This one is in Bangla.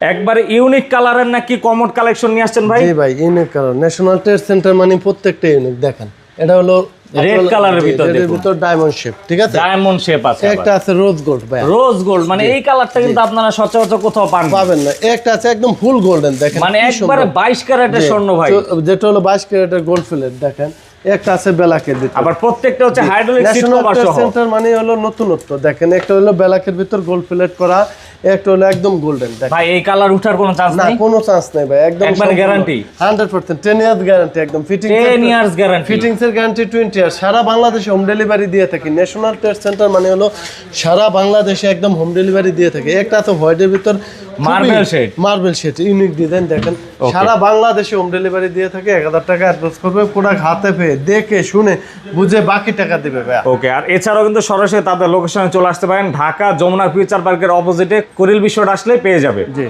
একবারে ইউনিক কালারের নাকি কমোড কালেকশন নিয়ে আসছেন ভাই? জি ভাই unique colour national trade centre মানে প্রত্যেকটা ইউনিক দেখেন। এটা হলো colour এর ভিতর দেখুন। ভিতর ডায়মন্ড শেপ ঠিক আছে? ডায়মন্ড শেপ আছে একটা আছে রোজ গোল্ড ভাই। রোজ গোল্ড মানে এই কালারটা কিন্তু আপনারা সচরাচর কোথাও পান পাবেন না। একটা আছে একদম ফুল গোল্ডেন দেখেন মানে একবারে সুন্দর। বাইশ ক্যারেটের স্বর্ণ ভাই। যেটা হলো বাইশ ক্যারেটের গোল্ড ফিলেট দেখেন। একটা আছে বেলাকের ভিতর। আবার প্রত্যেকটা হচ্ছে হাইড্রোলিক সিট কভার সহ। সেন্টার মানে হলো নতুনত্ব। দেখেন একটা হলো বেলাকের ভিতর গোল্ড করা একটা হলো একদম গোল্ডেন দেখেন। ভাই এই কালার কোনো চান্স না কোনো চান্স নেই ভাই একদম একবারে? Hundred percent ten years guarantee একদম ফিটিং 10 ইয়ার্স গ্যারান্টি ফিটিংস এর গ্যারান্টি টোয়েন্টি ইয়ার সারা বাংলাদেশে হোম ডেলিভারি দিয়ে থাকি। ন্যাশনাল ট্রেড সেন্টার মানে হলো সারা বাংলাদেশে একদম হোম ডেলিভারি দিয়ে থাকে। একটা তো হোয়াইটের ভিতর Marble shade marble shade unique design দেখেন। সারা বাংলাদেশে হোম ডেলিভারি দিয়ে থাকে এক হাজার টাকা অ্যাডভান্স করবে প্রোডাক্ট হাতে পেয়ে দেখে শুনে বুঝে বাকি টাকা দেবে ওকে আর এছাড়াও কিন্তু সরাসরি তাদের লোকেশনে চলে আসতে পারেন ঢাকা যমুনা ফিউচার পার্কের অপোজিটে করিল বিশ্বটা আসলে পেয়ে যাবে। জি।